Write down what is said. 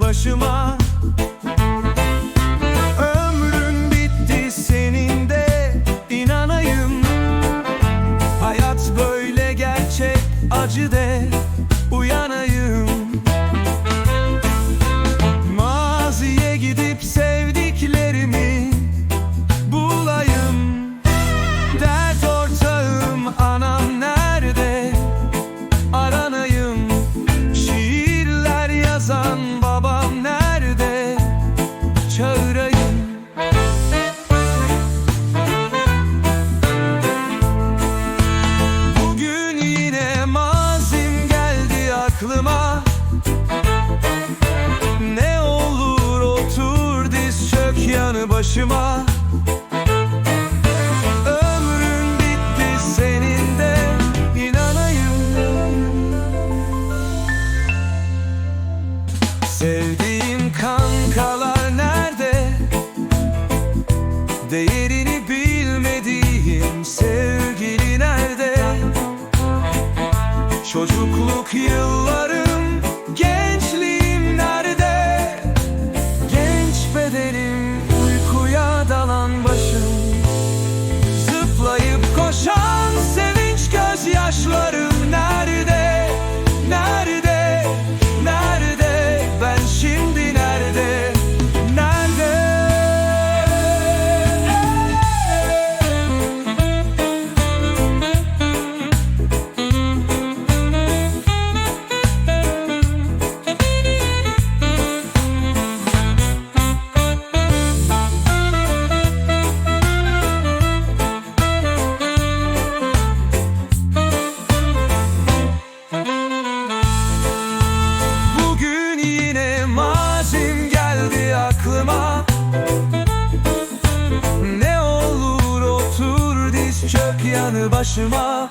başıma. Ömrün bitti senin de inanayım. Hayat böyle gerçek acı de başıma Ömrün bitti senin de inanayım Sevdiğim kankalar nerede? Değerini bilmediğim sevgili nerede? Çocukluk yıllarım, yanı başıma